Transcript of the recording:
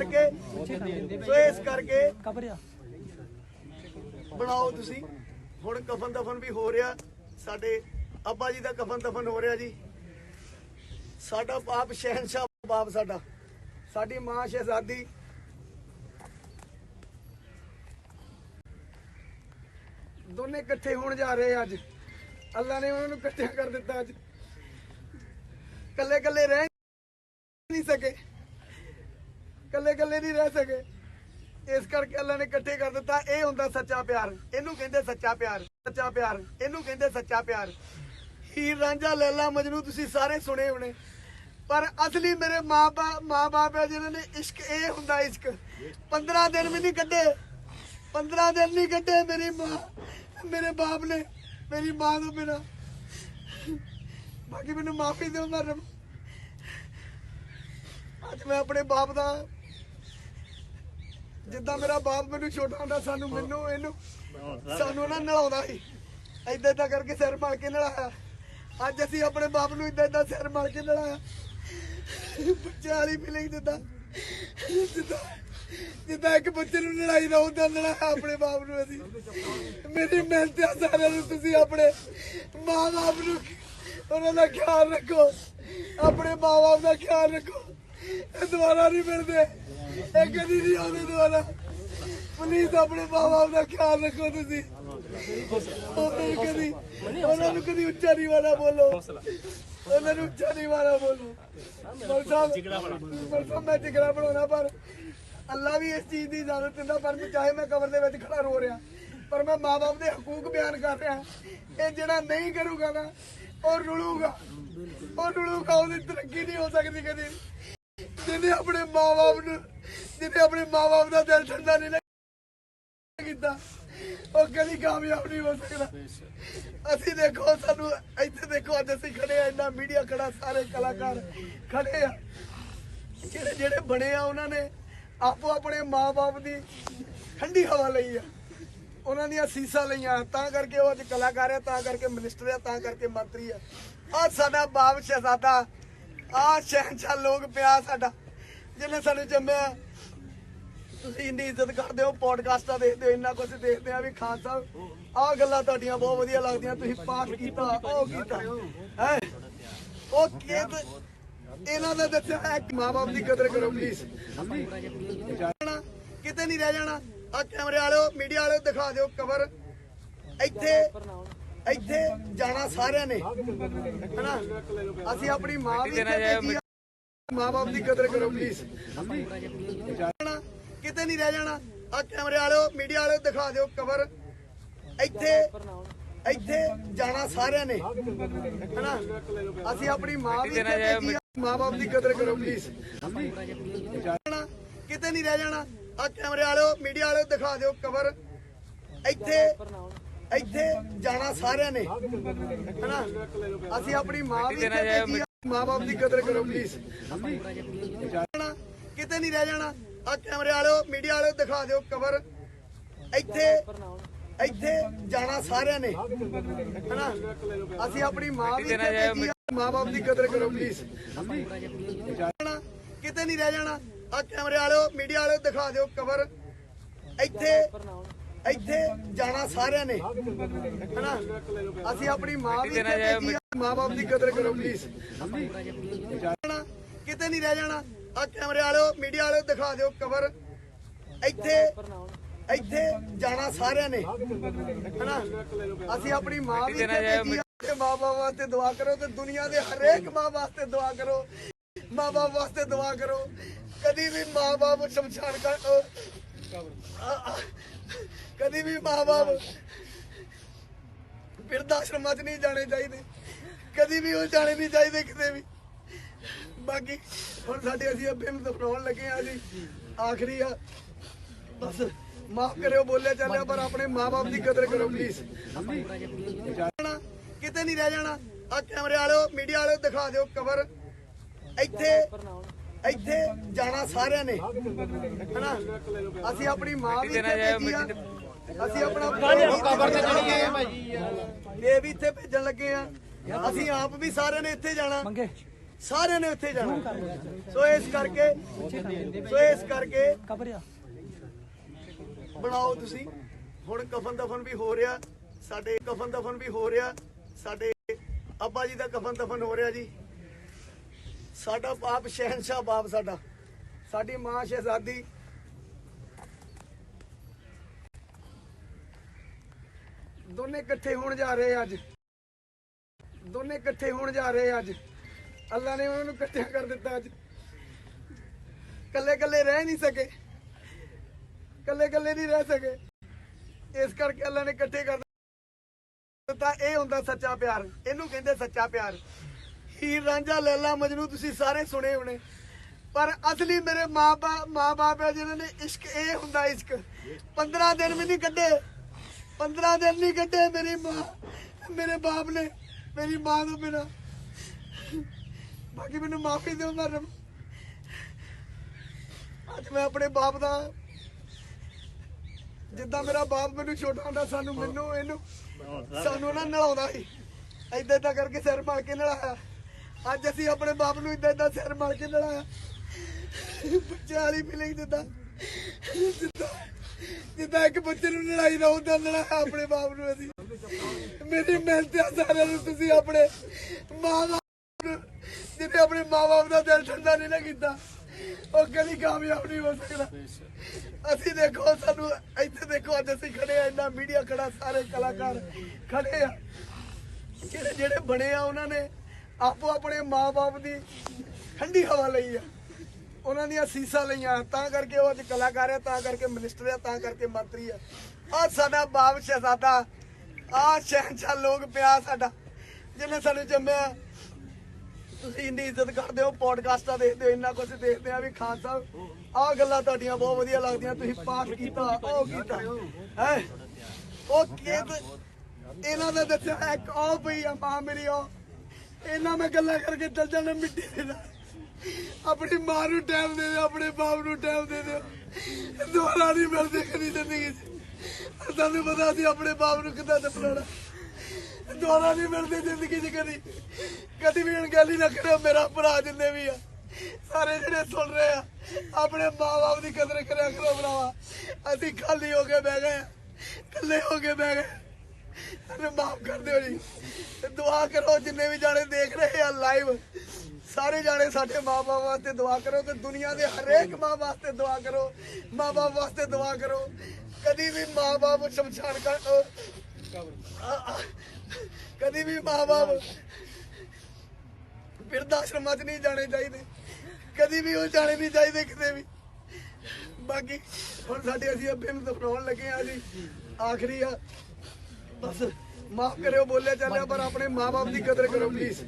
ਕਰਕੇ, ਸੋ ਇਸ ਕਰਕੇ ਬਣਾਓ ਤੁਸੀਂ। ਹੁਣ ਕਫਨ ਦਫਨ ਵੀ ਹੋ ਰਿਹਾ। ਸਾਡੇ ਅੱਬਾ ਜੀ ਦਾ ਕਫਨ ਦਫਨ ਹੋ ਰਿਹਾ ਜੀ। ਸਾਡਾ ਬਾਪ ਸ਼ਹਿਨशाह ਬਾਪ ਸਾਡਾ। ਸਾਡੀ ਮਾਂ ਸ਼ਹਿਜ਼ਾਦੀ। ਦੋਨੇ ਇਕੱਠੇ ਹੋਣ ਜਾ ਰਹੇ ਆ ਅੱਜ। ਅੱਲਾ ਨੇ ਉਹਨਾਂ ਨੂੰ ਇਕੱਠਿਆਂ ਕਰ ਦਿੱਤਾ ਅੱਜ। ਕੱਲੇ ਕੱਲੇ ਰਹਿ ਨਹੀਂ ਸਕੇ ਕੱਲੇ ਕੱਲੇ ਨਹੀਂ ਰਹਿ ਸਕੇ। ਇਸ ਕਰਕੇ ਅੱਲਾ ਨੇ ਇਕੱਠੇ ਕਰ ਦਿੱਤਾ। ਇਹ ਹੁੰਦਾ ਸੱਚਾ ਪਿਆਰ। ਇਹਨੂੰ ਕਹਿੰਦੇ ਸੱਚਾ ਪਿਆਰ। ਸੱਚਾ ਪਿਆਰ। ਇਹਨੂੰ ਕਹਿੰਦੇ ਸੱਚਾ ਪਿਆਰ। ਹੀਰ ਰਾਂਝਾ, ਲੈਲਾ, ਮਜਨੂ, ਤੁਸੀਂ ਸਾਰੇ ਸੁਣੇ ਹੋਣੇ। ਪਰ ਅਸਲੀ ਮੇਰੇ ਮਾਪਾ ਮਾਪੇ ਆ ਜਿਨ੍ਹਾਂ ਨੇ ਇਸ਼ਕ, ਇਹ ਹੁੰਦਾ ਇਸ਼ਕ। 15 ਦਿਨ ਵੀ ਨਹੀਂ ਕੱਢੇ। 15 ਦਿਨ ਨਹੀਂ ਕੱਢੇ ਮੇਰੀ ਮਾਂ। ਮੇਰੇ ਬਾਪ ਨੇ। ਮੇਰੀ ਮਾਂ ਤੋਂ ਬਿਨਾ। ਬਾਕੀ ਮੈਨੂੰ ਮਾਫੀ ਦਿਓ, ਮੈਂ ਅੱਜ ਮੈਂ ਆਪਣੇ ਬਾਪ ਦਾ ਜਿੱਦਾਂ ਮੇਰਾ ਬਾਪ ਮੈਨੂੰ ਛੋਟਾ ਹੁੰਦਾ, ਸਾਨੂੰ ਮੈਨੂੰ, ਇਹਨੂੰ, ਸਾਨੂੰ ਨਾ ਨਲਾਉਂਦਾ ਸੀ। ਏਦਾਂ ਏਦਾਂ ਕਰਕੇ ਸਿਰ ਮਲ ਕੇ ਨਲਾਇਆ ਅੱਜ ਅਸੀਂ ਆਪਣੇ ਬਾਪ ਨੂੰ ਏਦਾਂ ਏਦਾਂ ਸਿਰ ਮਲ ਕੇ ਨਲਾਇਆ ਬੱਚਿਆਂ ਵਾਲੀ ਫੀਲਿੰਗ ਜਿੱਦਾਂ ਜਿੱਦਾਂ ਜਿੱਦਾਂ ਇੱਕ ਬੱਚੇ ਨੂੰ ਲੜਾਈ ਦਾ ਹੁੰਦਾ ਲੜਾਇਆ ਆਪਣੇ ਬਾਪ ਨੂੰ ਅਸੀਂ। ਮੇਰੀ ਮਿਹਨਤ ਆ ਸਾਰਿਆਂ ਨੂੰ, ਤੁਸੀਂ ਆਪਣੇ ਮਾਂ ਬਾਪ ਨੂੰ ਉਹਨਾਂ ਦਾ ਖਿਆਲ ਰੱਖੋ। ਆਪਣੇ ਮਾਂ ਬਾਪ ਦਾ ਖਿਆਲ ਰੱਖੋ। ਇਹ ਦੁਬਾਰਾ ਨਹੀਂ ਮਿਲਦੇ। ਇਹ ਕਦੀ ਨਹੀਂ ਆਉਂਦੇ ਦੁਬਾਰਾ ਪਲੀਜ਼ ਆਪਣੇ ਮਾਂ ਦਾ ਖਿਆਲ ਰੱਖੋ ਤੁਸੀਂ। ਉਹਨਾਂ ਨੂੰ ਕਦੀ ਉਹਨਾਂ ਨੂੰ ਕਦੀ ਉੱਚਾ ਨਹੀਂ ਵਾਲਾ ਬੋਲੋ। ਉਹਨਾਂ ਨੂੰ ਉੱਚਾ ਨਹੀਂ ਵਾਲਾ ਬੋਲੋ। ਮਰ ਮੈਂ ਜਿਗਰਾ ਬਣਾਉਣਾ, ਪਰ ਅੱਲਾ ਵੀ ਇਸ ਚੀਜ਼ ਦੀ ਇਜਾਜ਼ਤ ਦਿੰਦਾ, ਪਰ ਚਾਹੇ ਮੈਂ ਕਬਰ ਦੇ ਵਿੱਚ ਖੜਾ ਰੋ ਰਿਹਾ। ਪਰ ਮੈਂ ਮਾਂ-ਬਾਪ ਦੇ ਹਕੂਕ ਬਿਆਨ ਕਰ ਰਿਹਾ। ਇਹ ਜਿਹੜਾ ਨਹੀਂ ਕਰੂਗਾ ਨਾ, ਉਹ ਰੁਲੂਗਾ। ਉਹ ਰੁਲੂਗਾ, ਉਹਦੀ ਤਰੱਕੀ ਨਹੀਂ ਹੋ ਸਕਦੀ ਕਦੇ। ਜਿਹਨੇ ਆਪਣੇ ਮਾਂ-ਬਾਪ ਨੂੰ ਜਿਹਨੇ ਆਪਣੇ ਮਾਂ-ਬਾਪ ਦਾ ਦਿਲ ਠੰਡਾ ਨਹੀਂ ਕੀਤਾ, ਉਹ ਕਦੀ ਕਾਮਯਾਬ ਨਹੀਂ ਹੋ ਸਕਦਾ। ਅਸੀਂ ਦੇਖੋ, ਸਾਨੂੰ ਇੱਥੇ ਦੇਖੋ, ਅੱਜ ਅਸੀਂ ਖੜੇ ਆ ਇੰਨਾ ਮੀਡੀਆ ਖੜਾ, ਸਾਰੇ ਕਲਾਕਾਰ ਖੜੇ ਆ। ਜਿਹੜੇ ਜਿਹੜੇ ਬਣੇ ਆ, ਉਹਨਾਂ ਨੇ ਆਪੋ ਆਪਣੇ ਮਾਪੇ ਦੀ ਠੰਡੀ ਹਵਾ ਲਈ ਆ। ਉਹਨਾਂ ਦੀਆਂ ਸੀਸਾਂ ਲਈਆਂ। ਤਾਂ ਕਰਕੇ ਉਹ ਅੱਜ ਕਲਾਕਾਰ ਆ, ਤਾਂ ਕਰਕੇ ਮਿਨਿਸਟਰ ਆ, ਤਾਂ ਕਰਕੇ ਮੰਤਰੀ ਆ। ਆ ਸਾਡਾ ਬਾਪ ਸ਼ਹਿਜ਼ਾਦਾ ਆ ਸ਼ਹਿਨशाह ਲੋਕ ਪਿਆ ਸਾਡਾ ਜਿਹਨੇ ਸਾਨੂੰ ਜੰਮਿਆ ਤੁਸੀਂ ਇੰਨੀ ਇੱਜ਼ਤ ਕਰਦੇ ਹੋ, ਪੋਡਕਾਸਟਾਂ ਦੇਖਦੇ ਹੋ, ਇੰਨਾ ਕੁਝ ਦੇਖਦੇ ਆ ਵੀ ਖਾਨ ਸਾਹਿਬ, ਆਹ ਗੱਲਾਂ ਤੁਹਾਡੀਆਂ ਬਹੁਤ ਵਧੀਆ ਲੱਗਦੀਆਂ, ਤੁਸੀਂ ਪਾਠ ਕੀਤਾ, ਉਹ ਕੀਤਾ। ਹੈ? ਉਹ ਕਿਦ ਇਹਨਾਂ ਦਾ ਦੱਸਿਆ ਹੈ ਮਾਪੇ ਦੀ ਕਦਰ ਕਰੋ ਪਲੀਜ਼ ਕਿਤੇ ਨਹੀਂ ਰਹਿ ਜਾਣਾ। ਆ ਕੈਮਰੇ ਵਾਲਿਓ ਮੀਡੀਆ ਵਾਲਿਓ ਦਿਖਾ ਦਿਓ ਕਵਰ ਇੱਥੇ ਇੱਥੇ ਜਾਣਾ ਸਾਰਿਆਂ ਨੇ ਹਨਾ? ਅਸੀਂ ਆਪਣੀ ਮਾਂ ਵੀ ਆ। ਮਾਪੇ ਦੀ ਕਦਰ ਕਰੋ ਪਲੀਜ਼ ਕਿਤੇ ਨਹੀਂ ਰਹਿ ਜਾਣਾ। ਆ ਕੈਮਰੇ ਵਾਲਿਓ ਮੀਡੀਆ ਵਾਲਿਓ ਦਿਖਾ ਦਿਓ ਕਵਰ ਇੱਥੇ ਇੱਥੇ ਜਾਣਾ ਸਾਰਿਆਂ ਨੇ ਹਨਾ? ਅਸੀਂ ਆਪਣੀ ਮਾਂ ਵੀ ਆ। ਮਾਪੇ ਦੀ ਕਦਰ ਕਰੋ ਪਲੀਜ਼ ਕਿਤੇ ਨਹੀਂ ਰਹਿ ਜਾਣਾ। ਆ ਕੈਮਰੇ ਵਾਲਿਓ ਮੀਡੀਆ ਵਾਲਿਓ ਦਿਖਾ ਦਿਓ ਕਵਰ ਇੱਥੇ ਇੱਥੇ ਜਾਣਾ ਸਾਰਿਆਂ ਨੇ ਹਨਾ? ਅਸੀਂ ਆਪਣੀ ਮਾਂ ਵੀ ਇੱਥੇ ਭੇਜੀ ਆ ਮਾਪੇ ਦੀ ਕਦਰ ਕਰੋ ਪਲੀਜ਼ ਕਿਤੇ ਨਹੀਂ ਰਹਿ ਜਾਣਾ। ਆ ਕੈਮਰੇ ਵਾਲਿਓ ਮੀਡੀਆ ਵਾਲਿਓ ਦਿਖਾ ਦਿਓ ਕਵਰ ਇੱਥੇ ਇੱਥੇ ਜਾਣਾ ਸਾਰਿਆਂ ਨੇ ਹਨਾ? ਅਸੀਂ ਆਪਣੀ ਮਾਂ ਵੀ ਇੱਥੇ ਭੇਜੀ ਆ ਮਾਪੇ ਦੀ ਕਦਰ ਕਰੋ ਪਲੀਜ਼ ਕਿਤੇ ਨਹੀਂ ਰਹਿ ਜਾਣਾ। ਆ ਕੈਮਰੇ ਵਾਲਿਓ ਮੀਡੀਆ ਵਾਲਿਓ ਦਿਖਾ ਦਿਓ ਕਵਰ ਇੱਥੇ ਇੱਥੇ ਜਾਣਾ ਸਾਰਿਆਂ ਨੇ ਹਨਾ? ਅਸੀਂ ਆਪਣੀ ਮਾਂ ਵੀ ਭੇਜੀ ਆ ਮਾਪੇ ਦੀ ਕਦਰ ਕਰੋ ਪਲੀਜ਼ ਕਿਤੇ ਨਹੀਂ ਰਹਿ ਜਾਣਾ। ਆ ਕੈਮਰੇ ਵਾਲਿਓ ਮੀਡੀਆ ਵਾਲਿਓ ਦਿਖਾ ਦਿਓ ਕਵਰ ਇੱਥੇ ਇੱਥੇ ਜਾਣਾ ਸਾਰਿਆਂ ਨੇ ਹਨਾ? ਅਸੀਂ ਆਪਣੀ ਮਾਂ ਵੀ ਭੇਜੀ ਆ ਤੇ ਮਾਪੇ ਵਾਸਤੇ ਦੁਆ ਕਰੋ ਤੇ ਦੁਨੀਆ ਦੇ ਹਰੇਕ ਮਾਂ ਵਾਸਤੇ ਦੁਆ ਕਰੋ। ਮਾਂ ਬਾਪ ਵਾਸਤੇ ਦੁਆ ਕਰੋ। ਕਦੀ ਵੀ ਮਾਂ ਬਾਪ ਸ਼ਮਸ਼ਾਨ ਕਰ ਕਦੀ ਵੀ ਮਾਂ ਬਾਪ ਬਿਰਧ ਆਸ਼ਰਮਾਂ 'ਚ ਨਹੀਂ ਜਾਣੇ ਚਾਹੀਦੇ। ਕਦੀ ਵੀ ਉਹ ਜਾਣੇ ਨਹੀਂ ਚਾਹੀਦੇ ਕਿਤੇ ਵੀ। ਬਾਕੀ ਹੁਣ ਸਾਡੇ ਅਸੀਂ ਅੱਬੇ ਨੂੰ ਦਫਨਾਉਣ ਲੱਗੇ ਆ ਜੀ। ਆਖਰੀ ਆ। ਬਸ ਮਾਫ ਕਰਿਓ ਬੋਲਿਆ ਚੱਲਿਆ ਪਰ ਆਪਣੇ ਮਾਪੇ ਦੀ ਕਦਰ ਕਰੋ ਪਲੀਜ਼ ਕਿਤੇ ਨਹੀਂ ਰਹਿ ਜਾਣਾ। ਆ ਕੈਮਰੇ ਵਾਲਿਓ ਮੀਡੀਆ ਵਾਲਿਓ ਦਿਖਾ ਦਿਓ ਕਵਰ ਇੱਥੇ ਇੱਥੇ ਜਾਣਾ ਸਾਰਿਆਂ ਨੇ। ਹਨਾ? ਅਸੀਂ ਆਪਣੀ ਮਾਂ ਵੀ ਇੱਥੇ ਭੇਜੀ ਆ। ਅਸੀਂ ਆਪਣਾ ਕਬਰ ਤੇ ਚੜੀ ਗਏ ਭਾਈ। ਇਹ ਵੀ ਇੱਥੇ ਭੇਜਣ ਲੱਗੇ ਆ ਅਸੀਂ ਆਪ ਵੀ ਸਾਰਿਆਂ ਨੇ ਇੱਥੇ ਜਾਣਾ। ਮੰਗੇ। ਸਾਰਿਆਂ ਨੇ ਉੱਥੇ ਜਾਣਾ। ਸੋ ਇਸ ਕਰਕੇ ਸੋ ਇਸ ਕਰਕੇ ਬਣਾਓ ਤੁਸੀਂ। ਹੁਣ ਕਫਨ ਦਫਨ ਵੀ ਹੋ ਰਿਹਾ। ਸਾਡੇ ਕਫਨ ਦਫਨ ਵੀ ਹੋ ਰਿਹਾ। ਸਾਡੇ ਅੱਬਾ ਜੀ ਦਾ ਕਫਨ ਦਫਨ ਹੋ ਰਿਹਾ ਜੀ। ਸਾਡਾ ਬਾਪ ਸ਼ਹਿਨशाह ਬਾਪ ਸਾਡਾ। ਸਾਡੀ ਮਾਂ ਸ਼ਹਿਜ਼ਾਦੀ ਦੋਨੇ ਇਕੱਠੇ ਹੋਣ ਜਾ ਰਹੇ ਅੱਜ। ਦੋਨੇ ਇਕੱਠੇ ਹੋਣ ਜਾ ਰਹੇ ਅੱਜ। ਅੱਲਾ ਨੇ ਉਹਨਾਂ ਨੂੰ ਇਕੱਠਿਆਂ ਕਰ ਦਿੱਤਾ ਅੱਜ। ਕੱਲੇ ਕੱਲੇ ਰਹਿ ਨਹੀਂ ਸਕੇ। ਕੱਲੇ ਕੱਲੇ ਨਹੀਂ ਰਹਿ ਸਕੇ। ਇਸ ਕਰਕੇ ਅੱਲਾ ਨੇ ਇਕੱਠੇ ਕਰ ਦਿੱਤਾ। ਇਹ ਹੁੰਦਾ ਸੱਚਾ ਪਿਆਰ। ਇਹਨੂੰ ਕਹਿੰਦੇ ਸੱਚਾ ਪਿਆਰ। ਹੀਰ ਰਾਂਝਾ ਲੈਲਾ ਮਜਨੂ ਤੁਸੀਂ ਸਾਰੇ ਸੁਣੇ ਹੋਣੇ। ਪਰ ਅਸਲੀ ਮੇਰੇ ਮਾਪਾ ਮਾਪੇ ਆ ਜਿਨ੍ਹਾਂ ਨੇ ਇਸ਼ਕ, ਇਹ ਹੁੰਦਾ ਇਸ਼ਕ। 15 ਦਿਨ ਵੀ ਨਹੀਂ ਕੱਢੇ। 15 ਦਿਨ ਨਹੀਂ ਕੱਢੇ ਮੇਰੀ ਮਾਂ। ਮੇਰੇ ਬਾਪ ਨੇ, ਮੇਰੀ ਮਾਂ ਤੋਂ ਬਿਨਾ। ਬਾਕੀ ਮੈਨੂੰ ਮਾਫੀ ਦਿਓ ਮੈਂ ਅੱਜ ਮੈਂ ਆਪਣੇ ਬਾਪ ਦਾ ਜਿੱਦਾਂ ਮੇਰਾ ਬਾਪ ਮੈਨੂੰ ਛੋਟਾ ਹੁੰਦਾ, ਸਾਨੂੰ ਮੈਨੂੰ, ਇਹਨੂੰ ਸਾਨੂੰ ਨਾ ਨਲਾਉਂਦਾ ਸੀ। ਏਦਾਂ ਏਦਾਂ ਕਰਕੇ ਸਿਰ ਮਾਰ ਕੇ ਨਲਾਇਆ ਅੱਜ ਅਸੀਂ ਆਪਣੇ ਬਾਪ ਨੂੰ ਏਦਾਂ ਏਦਾਂ ਸਿਰ ਮਾਰ ਕੇ ਨਲਾਇਆ ਬੱਚਿਆਂ ਵਾਲੀ ਫੀਲਿੰਗ ਜਿੱਦਾਂ ਜਿੱਦਾਂ ਜਿੱਦਾਂ ਇੱਕ ਬੱਚੇ ਨੂੰ ਲੜਾਈ ਦਾ ਹੁੰਦਾ ਨਲਾਇਆ ਆਪਣੇ ਬਾਪ ਨੂੰ ਅਸੀਂ। ਮੇਰੀ ਮਿਹਨਤ ਆ, ਸਾਰਿਆਂ ਨੂੰ ਤੁਸੀਂ ਆਪਣੇ ਮਾਂ ਬਾਪ ਨੂੰ ਆਪਣੇ ਮਾਂ ਬਾਪ ਦਾ ਦਿਲ ਠੰਡਾ ਨਹੀਂ ਨਾ ਕੀਤਾ, ਉਹ ਕਦੀ ਕਾਮਯਾਬ ਨਹੀਂ ਹੋ ਸਕਦਾ। ਅਸੀਂ ਦੇਖੋ, ਸਾਨੂੰ ਇੱਥੇ ਦੇਖੋ, ਅੱਜ ਅਸੀਂ ਖੜੇ ਆ, ਇੰਨਾ ਮੀਡੀਆ ਖੜਾ, ਸਾਰੇ ਕਲਾਕਾਰ ਖੜੇ ਆ। ਜਿਹੜੇ ਜਿਹੜੇ ਬਣੇ ਆ, ਉਹਨਾਂ ਨੇ ਆਪੋ ਆਪਣੇ ਮਾਂ ਬਾਪ ਦੀ ਠੰਡੀ ਹਵਾ ਲਈ ਆ। ਉਹਨਾਂ ਦੀਆਂ ਸੀਸਾਂ ਲਈਆਂ। ਤਾਂ ਕਰਕੇ ਉਹ ਅੱਜ ਕਲਾਕਾਰ ਆ ਤਾਂ ਕਰਕੇ ਮਿਨਿਸਟਰ ਆ ਤਾਂ ਕਰਕੇ ਮੰਤਰੀ ਆ। ਆ ਸਾਡਾ ਬਾਪ ਸ਼ਹਿਜ਼ਾਦਾ ਆ ਸ਼ਹਿਨशाह ਲੋਕ ਪਿਆ ਸਾਡਾ। ਜਿਹਨੇ ਸਾਨੂੰ ਜੰਮਿਆ ਤੁਸੀਂ ਇੰਨੀ ਇੱਜ਼ਤ ਕਰਦੇ ਹੋ ਪੋਡਕਾਸਟਾਂ ਦੇਖਦੇ ਹੋ ਇੰਨਾ ਕੁਝ ਦੇਖਦੇ ਆ ਵੀ ਖਾਨ ਸਾਹਿਬ ਆਹ ਗੱਲਾਂ ਤੁਹਾਡੀਆਂ ਬਹੁਤ ਵਧੀਆ ਲੱਗਦੀਆਂ ਤੁਸੀਂ ਪਾਠ ਕੀਤਾ ਉਹ ਕੀਤਾ। ਹੈ? ਉਹ ਕਿਦ ਇਹਨਾਂ ਦਾ ਦੱਸਿਆ ਇੱਕ ਉਹ ਪਈ ਆ ਮਾਂ ਮੇਰੀ ਉਹ। ਇਹਨਾਂ ਮੈਂ ਗੱਲਾਂ ਕਰਕੇ ਚੱਲ ਜਾਣਾ ਮਿੱਟੀ ਦੇ ਨਾਲ। ਆਪਣੀ ਮਾਂ ਨੂੰ ਟਾਈਮ ਦੇ ਦਿਓ ਆਪਣੇ ਬਾਪ ਨੂੰ ਟਾਈਮ ਦੇ ਦਿਓ। ਦੁਬਾਰਾ ਨਹੀਂ ਮਿਲਦੇ ਕਦੀ ਜ਼ਿੰਦਗੀ 'ਚ। ਸਾਨੂੰ ਪਤਾ ਸੀ ਆਪਣੇ ਬਾਪ ਨੂੰ ਕਿੱਦਾਂ ਦਫਨਾਉਣਾ ਦੁਬਾਰਾ ਨਹੀਂ ਮਿਲਦੇ ਜ਼ਿੰਦਗੀ 'ਚ ਕਦੀ। ਕਦੀ ਵੀ ਅਣਗਹਿਲੀ ਨਾ ਕਰਿਓ ਮੇਰਾ ਭਰਾ ਜਿੰਨੇ ਵੀ ਆ ਸਾਰੇ ਜਿਹੜੇ ਸੁਣ ਰਹੇ ਆ ਆਪਣੇ ਮਾਂ-ਬਾਪ ਦੀ ਕਦਰ ਕਰਿਆ ਕਰੋ ਭਰਾਵਾ। ਅਸੀਂ ਖਾਲੀ ਹੋ ਕੇ ਬਹਿ ਗਏ ਆ, ਇਕੱਲੇ ਹੋ ਕੇ ਬਹਿ ਗਏ ਸਾਨੂੰ ਮਾਫ ਕਰ ਦਿਓ ਜੀ। ਦੁਆ ਕਰੋ ਜਿੰਨੇ ਵੀ ਜਾਣੇ ਦੇਖ ਰਹੇ ਆ ਲਾਈਵ ਸਾਰੇ ਜਾਣੇ ਸਾਡੇ ਮਾਪੇ ਵਾਸਤੇ ਦੁਆ ਕਰੋ ਤੇ ਦੁਨੀਆ ਦੇ ਹਰੇਕ ਮਾਂ ਵਾਸਤੇ ਦੁਆ ਕਰੋ। ਮਾਪੇ ਵਾਸਤੇ ਦੁਆ ਕਰੋ। ਕਦੀ ਵੀ ਮਾਂ-ਬਾਪ ਸ਼ਮਸ਼ਾਨ ਕਰ ਕਦੀ ਵੀ ਮਾਂ-ਬਾਪ ਬਿਰਧ ਆਸ਼ਰਮਾਂ 'ਚ ਨਹੀਂ ਜਾਣੇ ਚਾਹੀਦੇ। ਕਦੀ ਵੀ ਉਹ ਜਾਣੇ ਨਹੀਂ ਚਾਹੀਦੇ ਕਿਤੇ ਵੀ। ਬਾਕੀ ਹੁਣ ਸਾਡੇ ਅਸੀਂ ਅੱਬੇ ਨੂੰ ਦਫਨਾਉਣ ਲੱਗੇ ਆ ਜੀ। ਆਖਰੀ ਆ। ਬਸ ਮਾਫ ਕਰਿਓ, ਬੋਲਿਆ ਚੱਲਿਆ, ਪਰ ਆਪਣੇ ਮਾਪੇ ਦੀ ਕਦਰ ਕਰੋ ਪਲੀਜ਼